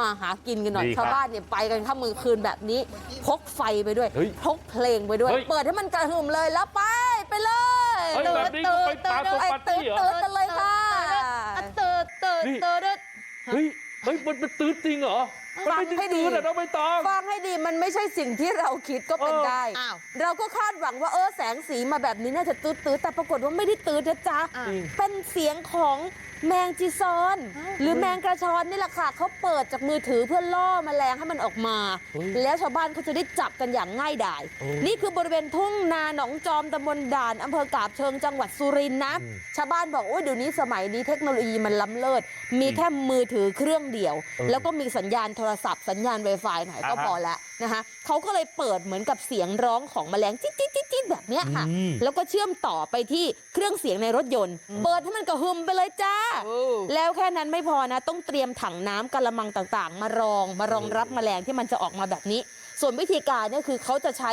มาหากินกันหน่อยดีครับชาวบ้านเนี่ยไปกันข้ามมือคืนแบบนี้ พกไฟไปด้วย เฮ้ยพกเพลงไปด้วย เฮ้ยเปิดให้มันกระหึ่มเลยแล้วไปไปเลยเฮ้ยแบบนี้ก็ไปปาร์ตี้ไอ้ปาร์ตี้ตื่นเหรอตื่นกันเลยค่ะเติร์ดเติร์ดนี่เติร์ดเฮ้ยเฮ้ยมันเป็นตื้นจริงเหรอ มันไม่ฟังให้ได้ดีตื้นอะน้องใบตองฟังให้ดีมันไม่ใช่สิ่งที่เราคิดก็เป็นเออได้อ้าวเราก็คาดหวังว่าเออแสงสีมาแบบนี้น่าจะตื้อตื้อแต่ปรากฏว่าไม่ได้ตื้อนะจ๊ะอะจริงเป็นเสียงของแมงจีซอนอ้าวหรือแมงกระชอนนี่แหละค่ะเขาเปิดจากมือถือเพื่อล่อแมลงให้มันออกมาเฮ้ยแล้วชาวบ้านเขาจะได้จับกันอย่างง่ายดายโอ้นี่คือบริเวณทุ่งนาหนองจอมตำบลด่านอำเภอกาบเชิงจังหวัดสุรินทร์นะอืมชาวบ้านบอกโอ้ยเดี๋ยวนี้สมัยนี้เทคโนโลยีมันล้ำเลิศมีอืมแค่มือถือเครื่องเดียวเออแล้วก็มีสัญญาณโทรศัพท์สัญญาณ Wi-Fi หน่อยก็อ่าฮะพอแล้วนะคะเขาก็เลยเปิดเหมือนกับเสียงร้องของแมลงจิ๊ดจิ๊ดจิ๊ดจิ๊ดแบบเนี้ยค่ะอืมแล้วก็เชื่อมต่อไปที่เครื่องเสียงในรถยนต์ เปิดให้มันกระหึ่มไปเลยจ้าโอ้แล้วแค่นั้นไม่พอนะ ต้องเตรียมถังน้ำกะละมังต่างๆ มารองมารองรับแมลงที่มันจะออกมาแบบนี้ ส่วนวิธีการเนี่ยคือเขาจะใช้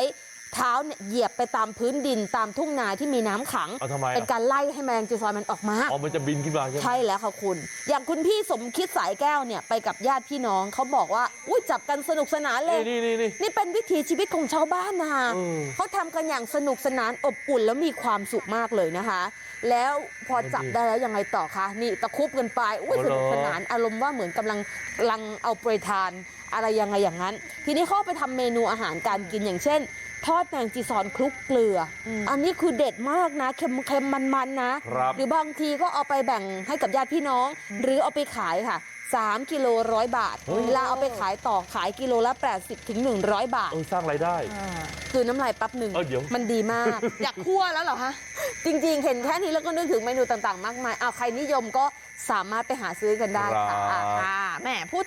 เท้าเนี่ยเหยียบไปตามพื้นดินตามทุ่งนาที่มีน้ำขังเอาทำไมอะเป็นการไล่ให้แมลงจีซอนมันออกมาอ๋อมันจะบินขึ้นมาใช่ไหมใช่แล้วค่ะคุณอย่างคุณพี่สมคิดสายแก้วเนี่ยไปกับญาติพี่น้องเขาบอกว่าอุ้ยจับกันสนุกสนานเลยนี่นี่นี่นี่เป็นวิถีชีวิตของชาวบ้านนะคะเออเขาทำกันอย่างสนุกสนานอบอุ่นแล้วมีความสุขมากเลยนะคะ แล้วพอจับได้แล้วยังไงต่อคะนี่ตะครุบกันไปอุ้ยโอ้สโหนุกสนานอารมณ์ว่าเหมือนกำลังกำลังเอาโปรยทานอะไรยังไงอย่างนั้น ทีนี้เขาเอาไปทำเมนูอาหารการกินอย่างเช่น ทอดแมงจีซอนคลุกเกลือออันนี้คือเด็ดมากนะเค็มเค็มมันมันๆนะครับหรือบางทีก็เอาไปแบ่งให้กับญาติพี่น้อง หรือเอาไปขายค่ะ 3 กิโลร้อยบาทเฮ้ยเวลาเอาไปขายต่อขายกิโลละ 80ถึง100 บาทเออสร้างรายได้คือน้ำลายแปั๊บหนึ่งเออเดี๋ยวมันดีมาก อยากคั่วแล้วเหรอคะจริงๆ เห็นแค่นี้แล้วก็นึกถึงเมนูต่างๆ มากมายเอาใครนิยมก็สามารถไปหาซื้อกันได้ค่ะครับค่ะแหมพูด